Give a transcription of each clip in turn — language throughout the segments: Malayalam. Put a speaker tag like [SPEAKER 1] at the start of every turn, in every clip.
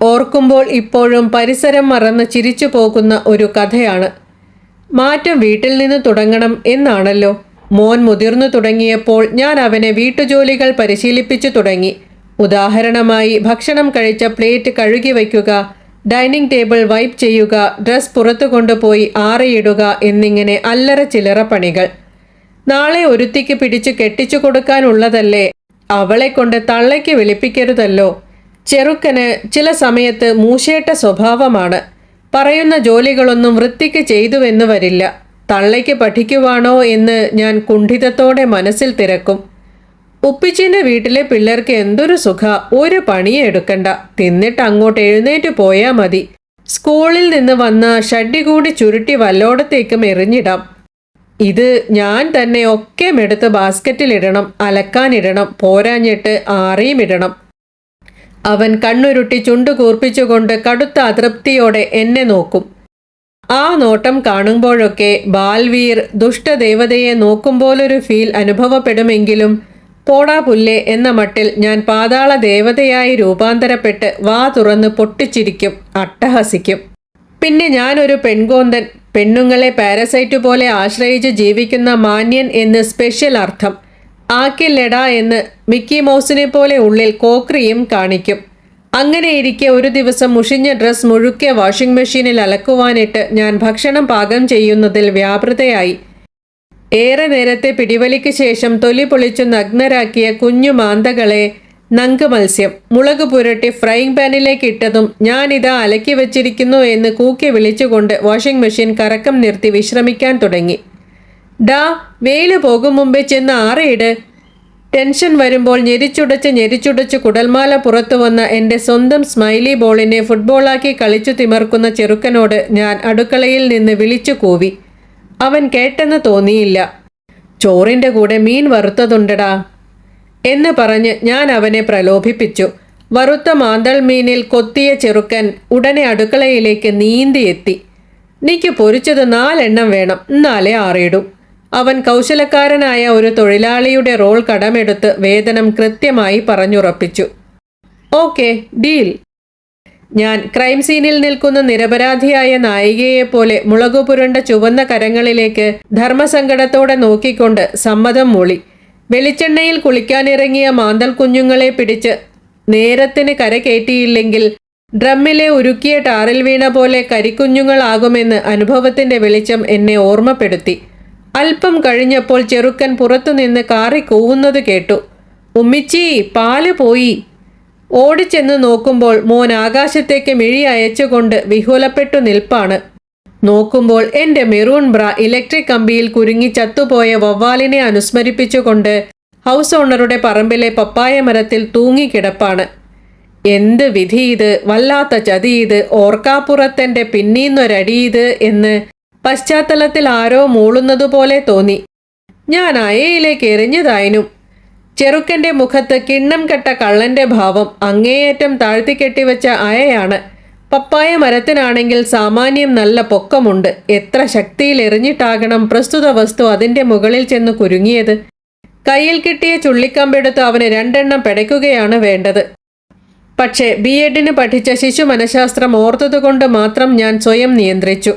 [SPEAKER 1] ഓർക്കുമ്പോൾ ഇപ്പോഴും പരിസരം മറന്ന് ചിരിച്ചു പോകുന്ന ഒരു കഥയാണ്. മാറ്റം വീട്ടിൽ നിന്ന് തുടങ്ങണം എന്നാണല്ലോ. മോൻ മുതിർന്നു തുടങ്ങിയപ്പോൾ ഞാൻ അവനെ വീട്ടുജോലികൾ പരിശീലിപ്പിച്ചു തുടങ്ങി. ഉദാഹരണമായി ഭക്ഷണം കഴിച്ച പ്ലേറ്റ് കഴുകി വയ്ക്കുക ഡൈനിങ് ടേബിൾ വൈപ്പ് ചെയ്യുക ഡ്രസ് പുറത്തു കൊണ്ടുപോയി ആറിയിടുക എന്നിങ്ങനെ അല്ലറ ചില്ലറ പണികൾ. നാളെ ഒരുത്തിക്ക് പിടിച്ചു കെട്ടിച്ചു കൊടുക്കാനുള്ളതല്ലേ? അവളെ കൊണ്ട് തള്ളയ്ക്ക് വിളിപ്പിക്കരുതല്ലോ. ചെറുക്കന് ചില സമയത്ത് മൂശേട്ട സ്വഭാവമാണ്. പറയുന്ന ജോലികളൊന്നും വൃത്തിക്ക് ചെയ്തുവെന്ന് വരില്ല. തള്ളയ്ക്ക് പഠിക്കുവാണോ എന്ന് ഞാൻ കുണ്ഠിതത്തോടെ മനസ്സിൽ തിരക്കും. ഉപ്പിച്ചിന്റെ വീട്ടിലെ പിള്ളേർക്ക് എന്തൊരു സുഖ ഒരു പണിയും എടുക്കണ്ട. തിന്നിട്ട് അങ്ങോട്ട് എഴുന്നേറ്റ് പോയാൽ മതി. സ്കൂളിൽ നിന്ന് വന്ന ഷഡ്ഡി കൂടി ചുരുട്ടി വല്ലോടത്തേക്കും എറിഞ്ഞിടാം. ഇത് ഞാൻ തന്നെ ഒക്കെ എടുത്ത് ബാസ്ക്കറ്റിലിടണം അലക്കാനിടണം പോരാഞ്ഞിട്ട് ആറിയും ഇടണം അവൻ കണ്ണുരുട്ടി ചുണ്ടു കൂർപ്പിച്ചുകൊണ്ട് കടുത്ത അതൃപ്തിയോടെ എന്നെ നോക്കും. ആ നോട്ടം കാണുമ്പോഴൊക്കെ ബാൽവീർ ദുഷ്ടദേവതയെ നോക്കുമ്പോലൊരു ഫീൽ അനുഭവപ്പെടുമെങ്കിലും പോടാ പുല്ലേ എന്ന മട്ടിൽ ഞാൻ പാതാള ദേവതയായി രൂപാന്തരപ്പെട്ട് വാ തുറന്ന് പൊട്ടിച്ചിരിക്കും അട്ടഹസിക്കും. പിന്നെ ഞാനൊരു പെൺകോന്തൻ പെണ്ണുങ്ങളെ പാരസൈറ്റ് പോലെ ആശ്രയിച്ച് ജീവിക്കുന്ന മാന്യൻ എന്ന് സ്പെഷ്യൽ അർത്ഥം. ആക്കില്ലെടാ എന്ന് മിക്കി മൗസിനെ പോലെ ഉള്ളിൽ കോക്രിയും കാണിക്കും. അങ്ങനെയിരിക്കെ ഒരു ദിവസം മുഷിഞ്ഞ ഡ്രസ് മുഴുക്കെ വാഷിംഗ് മെഷീനിൽ അലക്കുവാനിട്ട് ഞാൻ ഭക്ഷണം പാകം ചെയ്യുന്നതിൽ വ്യാപൃതയായി. ഏറെ നേരത്തെ പിടിവലിക്ക് ശേഷം തൊലി പൊളിച്ചു നഗ്നരാക്കിയ കുഞ്ഞു മാന്തകളെ നങ്ക് മത്സ്യം. മുളക് പുരട്ടി ഫ്രൈങ് പാനിലേക്ക് ഇട്ടതും ഞാനിതാ അലക്കി വച്ചിരിക്കുന്നു എന്ന് കൂക്കി വിളിച്ചുകൊണ്ട് വാഷിംഗ് മെഷീൻ കറക്കം നിർത്തി വിശ്രമിക്കാൻ തുടങ്ങി. ഡാ വെയിൽ പോകും മുമ്പേ ചെന്ന് ആറിയിട്. ടെൻഷൻ വരുമ്പോൾ ഞെരിച്ചുടച്ച് ഞെരിച്ചുടച്ച് കുടൽമാല പുറത്തു വന്ന എന്റെ സ്വന്തം സ്മൈലി ബോളിനെ ഫുട്ബോളാക്കി കളിച്ചു തിമർക്കുന്ന ചെറുക്കനോട് ഞാൻ അടുക്കളയിൽ നിന്ന് വിളിച്ചു കൂവി. അവൻ കേട്ടെന്ന് തോന്നിയില്ല. ചോറിന്റെ കൂടെ മീൻ വറുത്തതുണ്ടടാ എന്ന് പറഞ്ഞ് ഞാൻ അവനെ പ്രലോഭിപ്പിച്ചു. വറുത്ത മാന്തൾ മീനിൽ കൊത്തിയ ചെറുക്കൻ ഉടനെ അടുക്കളയിലേക്ക് നീന്തിയെത്തി. നിക്ക് പൊരിച്ചത് നാലെണ്ണം വേണം. എന്നാലേ ആറിയിടും. അവൻ കൗശലക്കാരനായ ഒരു തൊഴിലാളിയുടെ റോൾ കടമെടുത്ത് വേതനം കൃത്യമായി പറഞ്ഞുറപ്പിച്ചു. Okay deal. ഞാൻ ക്രൈം സീനിൽ നിൽക്കുന്ന നിരപരാധിയായ നായികയെപ്പോലെ മുളകു പുരണ്ട ചുവന്ന കരങ്ങളിലേക്ക് ധർമ്മസങ്കടത്തോടെ നോക്കിക്കൊണ്ട് സമ്മതം മൂളി. വെളിച്ചെണ്ണയിൽ കുളിക്കാനിറങ്ങിയ മാന്തൽ കുഞ്ഞുങ്ങളെ പിടിച്ച് നേരത്തിന് കരകയറ്റിയില്ലെങ്കിൽ ഡ്രമ്മിലെ ഉരുക്കിയ ടാറിൽ വീണ പോലെ കരിക്കുഞ്ഞുങ്ങളാകുമെന്ന് അനുഭവത്തിന്റെ വെളിച്ചം എന്നെ ഓർമ്മപ്പെടുത്തി. അല്പം കഴിഞ്ഞപ്പോൾ ചെറുക്കൻ പുറത്തുനിന്ന് കാറി കൂവുന്നത് കേട്ടു. ഉമ്മിച്ചി പാൽ പോയി. ഓടിച്ചെന്ന് നോക്കുമ്പോൾ മോൻ ആകാശത്തേക്ക് മിഴി അയച്ചുകൊണ്ട് വിഹുലപ്പെട്ടു നിൽപ്പാണ്. നോക്കുമ്പോൾ എന്റെ മെറൂൺ ബ്ര ഇലക്ട്രിക് കമ്പിയിൽ കുരുങ്ങി ചത്തുപോയ വവ്വാലിനെ അനുസ്മരിപ്പിച്ചുകൊണ്ട് ഹൗസ് ഓണറുടെ പറമ്പിലെ പപ്പായ മരത്തിൽ തൂങ്ങിക്കിടപ്പാണ്. എന്ത് വിധി ഇത്? വല്ലാത്ത ചതി ഇത്. ഓർക്കാപ്പുറത്തെന്റെ പിന്നീന്നൊരടി ഇത് എന്ന് പശ്ചാത്തലത്തിൽ ആരോ മൂളുന്നതുപോലെ തോന്നി. ഞാൻ അയയിലേക്ക് എറിഞ്ഞതായിനും ചെറുക്കന്റെ മുഖത്ത് കിണ്ണം കെട്ട കള്ളന്റെ ഭാവം അങ്ങേയറ്റം താഴ്ത്തിക്കെട്ടിവെച്ച അയയാണ്. പപ്പായ മരത്തിനാണെങ്കിൽ സാമാന്യം നല്ല പൊക്കമുണ്ട്. എത്ര ശക്തിയിൽ എറിഞ്ഞിട്ടാകണം പ്രസ്തുത വസ്തു അതിന്റെ മുകളിൽ ചെന്ന് കുരുങ്ങിയത്? കയ്യിൽ കിട്ടിയ ചുള്ളിക്കമ്പെടുത്ത് അവന് രണ്ടെണ്ണം പെടയ്ക്കുകയാണ് വേണ്ടത്. പക്ഷേ ബി എഡിന് പഠിച്ച ശിശു മനഃശാസ്ത്രം ഓർത്തതുകൊണ്ട് മാത്രം ഞാൻ സ്വയം നിയന്ത്രിച്ചു.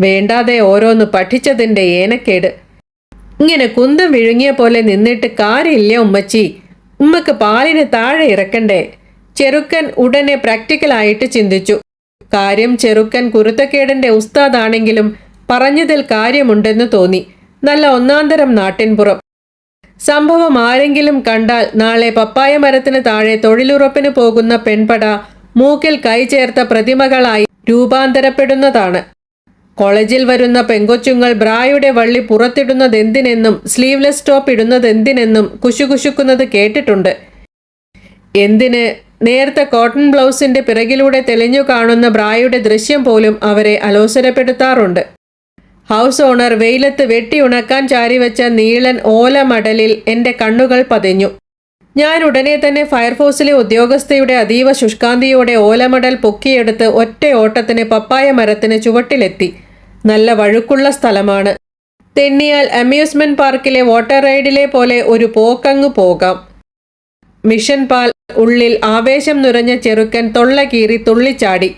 [SPEAKER 1] വേണ്ടാതെ ഓരോന്ന് പഠിച്ചതിന്റെ ഏനക്കേട്. ഇങ്ങനെ കുന്തം വിഴുങ്ങിയ പോലെ നിന്നിട്ട് കാര്യമില്ല ഉമ്മച്ചി. ഉമ്മക്ക് പാലിന് താഴെ ഇറക്കണ്ടേ. ചെറുക്കൻ ഉടനെ പ്രാക്ടിക്കലായിട്ട് ചിന്തിച്ചു. കാര്യം ചെറുക്കൻ കുരുത്തക്കേടിന്റെ ഉസ്താദാണെങ്കിലും പറഞ്ഞതിൽ കാര്യമുണ്ടെന്ന് തോന്നി. നല്ല ഒന്നാന്തരം നാട്ടിൻപുറം. സംഭവം ആരെങ്കിലും കണ്ടാൽ നാളെ പപ്പായ മരത്തിന് താഴെ തൊഴിലുറപ്പിന് പോകുന്ന പെൺപട മൂക്കിൽ കൈ ചേർത്ത പ്രതിമകളായി രൂപാന്തരപ്പെടുന്നതാണ്. കോളേജിൽ വരുന്ന പെങ്കൊച്ചുങ്ങൾ ബ്രായുടെ വള്ളി പുറത്തിടുന്നതെന്തിനെന്നും സ്ലീവ്ലെസ് ടോപ്പ് ഇടുന്നത് ഇടുന്നതെന്തിനെന്നും കുശുകുശുക്കുന്നത് കേട്ടിട്ടുണ്ട്. എന്തിന്? നേരത്തെ കോട്ടൺ ബ്ലൗസിന്റെ പിറകിലൂടെ തെളിഞ്ഞു കാണുന്ന ബ്രായുടെ ദൃശ്യം പോലും അവരെ അലോസരപ്പെടുത്താറുണ്ട്. ഹൗസ് ഓണർ വെയിലത്ത് വെട്ടി ഉണക്കാൻ ചാരിവെച്ച നീളൻ ഓല മടലിൽ എന്റെ കണ്ണുകൾ പതിഞ്ഞു. ഞാൻ ഉടനെ തന്നെ ഫയർഫോഴ്സിലെ ഉദ്യോഗസ്ഥയുടെ അതീവ ശുഷ്കാന്തിയോടെ ഓലമടൽ പൊക്കിയെടുത്ത് ഒറ്റ ഓട്ടത്തിന് പപ്പായ മരത്തിന് ചുവട്ടിലെത്തി. നല്ല വഴുക്കുള്ള സ്ഥലമാണ്. തെന്നിയാൽ അമ്യൂസ്മെന്റ് പാർക്കിലെ വാട്ടർ റൈഡിലെ പോലെ ഒരു പോക്കങ്ങ് പോകാം. മിഷൻ പാൽ ഉള്ളിൽ ആവേശം നിറഞ്ഞ ചെറുക്കൻ തൊള്ള കീറി തുള്ളിച്ചാടി.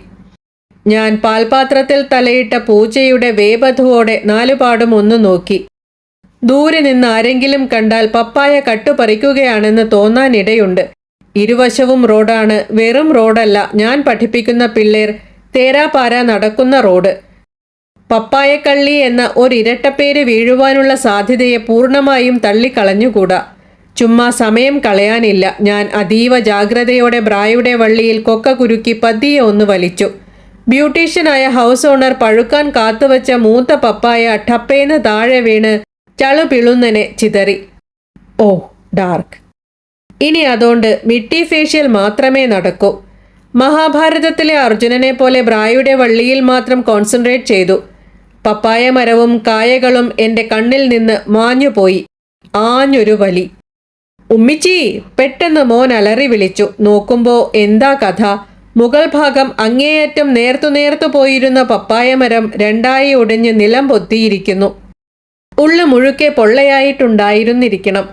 [SPEAKER 1] ഞാൻ പാൽപാത്രത്തിൽ തലയിട്ട പൂച്ചയുടെ വേപധുവോടെ നാലുപാടും ഒന്ന് നോക്കി. ദൂരെ നിന്ന് ആരെങ്കിലും കണ്ടാൽ പപ്പായ കട്ടുപറിക്കുകയാണെന്ന് തോന്നാനിടയുണ്ട്. ഇരുവശവും റോഡാണ്. വെറും റോഡല്ല. ഞാൻ പഠിപ്പിക്കുന്ന പിള്ളേർ തേരാപാര നടക്കുന്ന റോഡ്. പപ്പായക്കള്ളി എന്ന ഒരിരട്ടപ്പേര് വീഴുവാനുള്ള സാധ്യതയെ പൂർണമായും തള്ളിക്കളഞ്ഞുകൂടാ. ചുമ്മാ സമയം കളയാനില്ല. ഞാൻ അതീവ ജാഗ്രതയോടെ ബ്രായുടെ വള്ളിയിൽ കൊക്ക കുരുക്കി പതിയെ ഒന്ന് വലിച്ചു. ബ്യൂട്ടീഷ്യനായ ഹൗസ് ഓണർ പഴുക്കാൻ കാത്തുവച്ച മൂത്ത പപ്പായ ടപ്പേന്ന് താഴെ വീണ് ചളുപിളുന്നനെ ചിതറി. ഓ ഡാർക്ക്. ഇനി അതുകൊണ്ട് മിട്ടി ഫേഷ്യൽ മാത്രമേ നടക്കൂ. മഹാഭാരതത്തിലെ അർജുനനെ പോലെ ബ്രായുടെ വള്ളിയിൽ മാത്രം കോൺസെൻട്രേറ്റ് ചെയ്തു. പപ്പായ മരവും കായകളും എന്റെ കണ്ണിൽ നിന്ന് മാഞ്ഞുപോയി ആഞ്ഞൊരു വലി. ഉമ്മിച്ചി പെട്ടെന്ന് മോൻ അലറി വിളിച്ചു. നോക്കുമ്പോ എന്താ കഥ? മുഗൾ ഭാഗം അങ്ങേയറ്റം നേർത്തു നേർത്തു പോയിരുന്ന പപ്പായ മരം രണ്ടായി ഒടിഞ്ഞ് നിലം പൊത്തിയിരിക്കുന്നു. ഉള്ളു മുഴുക്കെ പൊള്ളയായിട്ടുണ്ടായിരുന്നിരിക്കണം.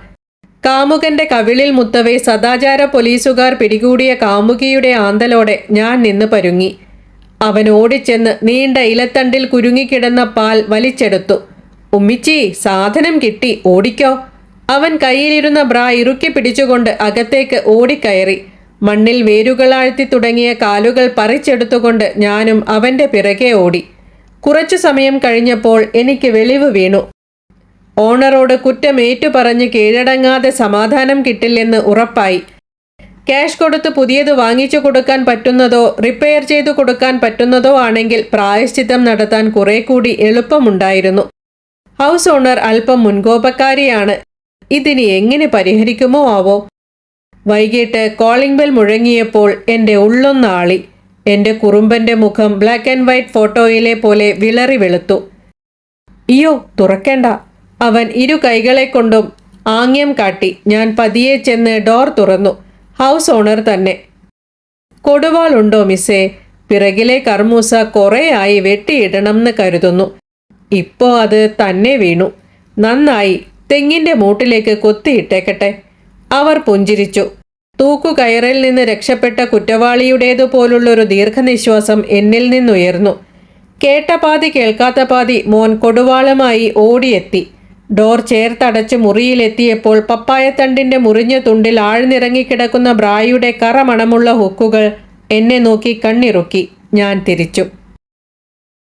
[SPEAKER 1] കാമുകന്റെ കവിളിൽ മുത്തവേ സദാചാര പോലീസുകാർ പിടികൂടിയ കാമുകിയുടെ ആന്തലോടെ ഞാൻ നിന്ന് പരുങ്ങി. അവൻ ഓടിച്ചെന്ന് നീണ്ട ഇലത്തണ്ടിൽ കുരുങ്ങിക്കിടന്ന പാൽ വലിച്ചെടുത്തു. ഉമ്മിച്ചി സാധനം കിട്ടി ഓടിക്കോ. അവൻ കയ്യിലിരുന്ന ബ്രാ ഇറുക്കി പിടിച്ചുകൊണ്ട് അകത്തേക്ക് ഓടിക്കയറി. മണ്ണിൽ വേരുകളാഴ്ത്തി തുടങ്ങിയ കാലുകൾ പറിച്ചെടുത്തുകൊണ്ട് ഞാനും അവന്റെ പിറകെ ഓടി. കുറച്ചു സമയം കഴിഞ്ഞപ്പോൾ എനിക്ക് വെളിവ് വീണു. ഓണറോട് കുറ്റം പറഞ്ഞ് കീഴടങ്ങാതെ സമാധാനം കിട്ടില്ലെന്ന് ഉറപ്പായി. ക്യാഷ് കൊടുത്ത് പുതിയത് വാങ്ങിച്ചു കൊടുക്കാൻ പറ്റുന്നതോ റിപ്പയർ ചെയ്തു കൊടുക്കാൻ പറ്റുന്നതോ ആണെങ്കിൽ പ്രായശ്ചിത്തം നടത്താൻ കുറെ കൂടി എളുപ്പമുണ്ടായിരുന്നു. ഹൗസ് ഓണർ അല്പം മുൻകോപക്കാരിയാണ്. ഇതിനി എങ്ങനെ പരിഹരിക്കുമോ ആവോ? വൈകിട്ട് കോളിംഗ് ബെൽ മുഴങ്ങിയപ്പോൾ എന്റെ ഉള്ളൊന്നാളി എന്റെ കുറുമ്പന്റെ മുഖം ബ്ലാക്ക് ആൻഡ് വൈറ്റ് ഫോട്ടോയിലെ പോലെ വിളറി വെളുത്തു. അയ്യോ തുറക്കേണ്ട. അവൻ ഇരു കൈകളെ കൊണ്ടും ആംഗ്യം കാട്ടി ഞാൻ പതിയെ ചെന്ന് ഡോർ തുറന്നു. ഹൗസ് ഓണർ തന്നെ. കൊടുവാളുണ്ടോ മിസ്സേ? പിറകിലെ കർമൂസ കുറേ ആയി വെട്ടിയിടണം എന്ന് കരുതുന്നു. ഇപ്പോ അത് തന്നെ വീണു. നന്നായി. തെങ്ങിന്റെ മൂട്ടിലേക്ക് കൊത്തിയിട്ടേക്കട്ടെ. അവർ പുഞ്ചിരിച്ചു. തൂക്കുകയറിൽ നിന്ന് രക്ഷപ്പെട്ട കുറ്റവാളിയുടേതുപോലുള്ളൊരു ദീർഘനിശ്വാസം എന്നിൽ നിന്നുയർന്നു. കേട്ട പാതി കേൾക്കാത്ത പാതി മോൻ കൊടുവാളുമായി ഓടിയെത്തി. ഡോർ ചേർത്തടച്ച് മുറിയിലെത്തിയപ്പോൾ പപ്പായത്തണ്ടിന്റെ മുറിഞ്ഞ തുണ്ടിൽ ആഴ്ന്നിറങ്ങിക്കിടക്കുന്ന ബ്രായുടെ കറമണമുള്ള ഹുക്കുകൾ എന്നെ നോക്കി കണ്ണിറുക്കി. ഞാൻ തിരിച്ചു.